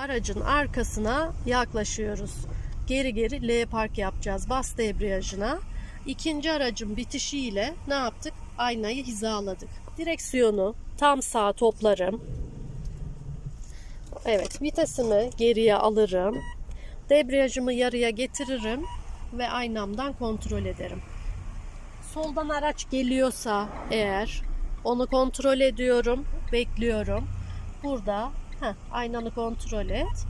aracın arkasına yaklaşıyoruz. Geri geri L park yapacağız. Bas debriyajına. İkinci aracın bitişiyle ne yaptık? Aynayı hizaladık. Direksiyonu tam sağa toplarım. Evet, vitesimi geriye alırım. Debriyajımı yarıya getiririm ve aynamdan kontrol ederim. Soldan araç geliyorsa eğer onu kontrol ediyorum, bekliyorum. Burada heh, aynanı kontrol et.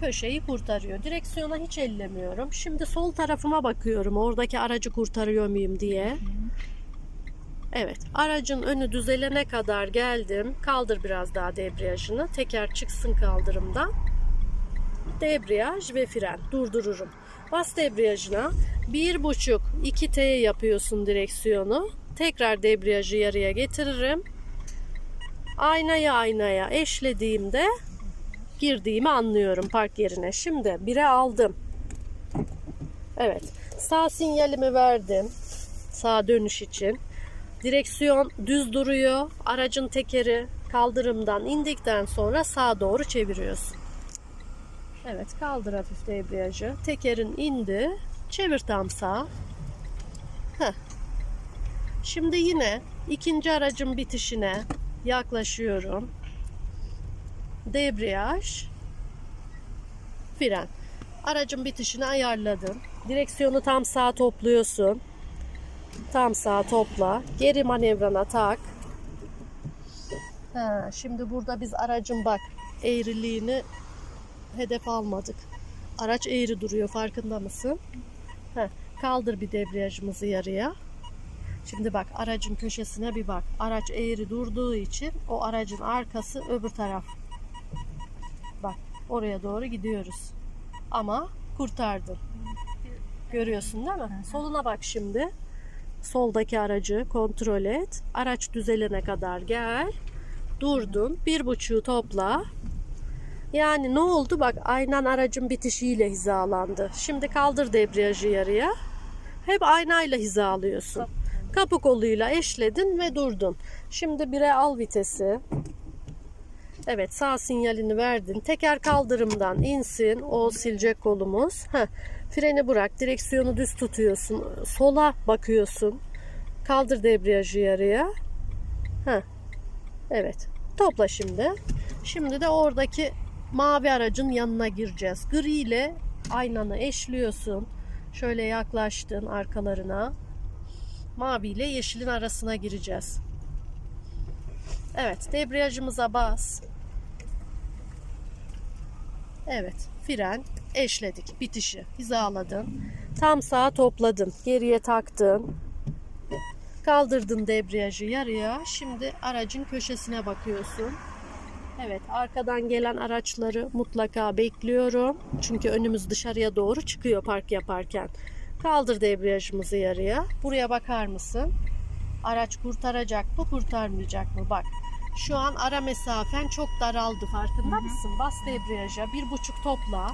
Köşeyi kurtarıyor. Direksiyona hiç ellemiyorum. Şimdi sol tarafıma bakıyorum. Oradaki aracı kurtarıyor muyum diye. Evet, aracın önü düzelene kadar geldim. Kaldır biraz daha debriyajını. Teker çıksın kaldırımdan. Debriyaj ve fren. Durdururum. Bas debriyajına. 1.5-2T yapıyorsun direksiyonu. Tekrar debriyajı yarıya getiririm. Aynaya aynaya eşlediğimde girdiğimi anlıyorum park yerine. Şimdi 1'e aldım. Evet. Sağ sinyalimi verdim. Sağ dönüş için. Direksiyon düz duruyor. Aracın tekeri kaldırımdan indikten sonra sağa doğru çeviriyorsun. Evet kaldır hafif debriyajı. Tekerin indi. Çevir tam sağa. Heh. Şimdi yine ikinci aracın bitişine yaklaşıyorum. Debriyaj. Fren. Aracın bitişini ayarladım. Direksiyonu tam sağa topluyorsun. Tam sağa topla. Geri manevrana tak. Ha, şimdi burada biz aracın bak eğriliğini hedef almadık. Araç eğri duruyor farkında mısın? Heh, kaldır bir debriyajımızı yarıya. Şimdi bak aracın köşesine bir bak. Araç eğri durduğu için o aracın arkası öbür taraf. Bak oraya doğru gidiyoruz. Ama kurtardın. Görüyorsun değil mi? Soluna bak şimdi. Soldaki aracı kontrol et. Araç düzelene kadar gel. Durdun. Bir buçuğu topla. Yani ne oldu? Bak aynen aracın bitişiyle hizalandı. Şimdi kaldır debriyajı yarıya. Hep aynayla hizalıyorsun. Kapı koluyla eşledin ve durdun. Şimdi bire al vitesi. Evet sağ sinyalini verdin. Teker kaldırımdan insin. O silecek kolumuz. Heh. Freni bırak. Direksiyonu düz tutuyorsun. Sola bakıyorsun. Kaldır debriyajı yarıya. Heh. Evet. Topla şimdi. Şimdi de oradaki mavi aracın yanına gireceğiz. Gri ile aynanı eşliyorsun. Şöyle yaklaştın arkalarına. Mavi ile yeşilin arasına gireceğiz. Evet, debriyajımıza bas. Evet, fren eşledik. Bitişi hizaladın. Tam sağa topladın. Geriye taktın. Kaldırdın debriyajı yarıya. Şimdi aracın köşesine bakıyorsun. Evet, arkadan gelen araçları mutlaka bekliyorum. Çünkü önümüz dışarıya doğru çıkıyor park yaparken. Kaldır debriyajımızı yarıya. Buraya bakar mısın? Araç kurtaracak mı, kurtarmayacak mı? Bak. Şu an ara mesafen çok daraldı farkında mısın? Bas debriyaja, bir buçuk topla.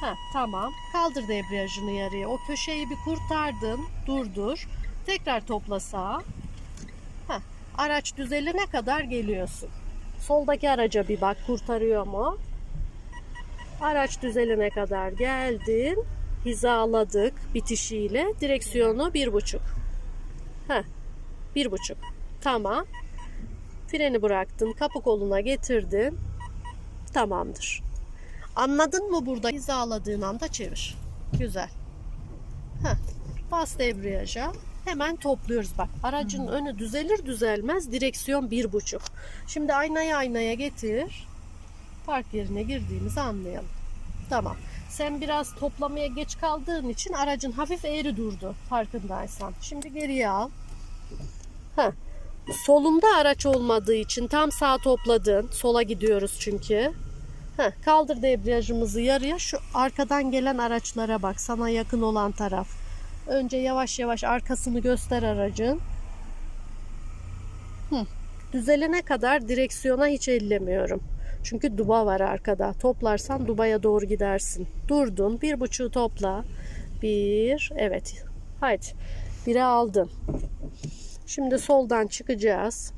Heh, tamam. Kaldır debriyajını yarıya. O köşeyi bir kurtardın. Durdur. Tekrar topla sağa. Heh, araç düzelene kadar geliyorsun. Soldaki araca bir bak kurtarıyor mu? Araç düzelene kadar geldin. Hizaladık bitişiyle. Direksiyonu bir buçuk. Heh, bir buçuk. Tamam. Freni bıraktın. Kapı koluna getirdin. Tamamdır. Anladın mı burada? Hizaladığın anda çevir. Güzel. Heh. Bas debriyaja. Hemen topluyoruz bak. Aracın önü düzelir düzelmez direksiyon bir buçuk. Şimdi aynaya aynaya getir. Park yerine girdiğimizi anlayalım. Tamam. Sen biraz toplamaya geç kaldığın için aracın hafif eğri durdu farkındaysan. Şimdi geriye al. Heh. Solunda araç olmadığı için tam sağ topladın. Sola gidiyoruz çünkü. Heh, kaldır debriyajımızı yarıya. Şu arkadan gelen araçlara bak. Sana yakın olan taraf. Önce yavaş yavaş arkasını göster aracın. Hı. Düzelene kadar direksiyona hiç ellemiyorum. Çünkü duba var arkada. Toplarsan dubaya doğru gidersin. Durdun. Bir buçuğu topla. Bir. Evet. Haydi. Biri aldın. Şimdi soldan çıkacağız.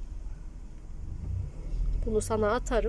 Bunu sana atarım.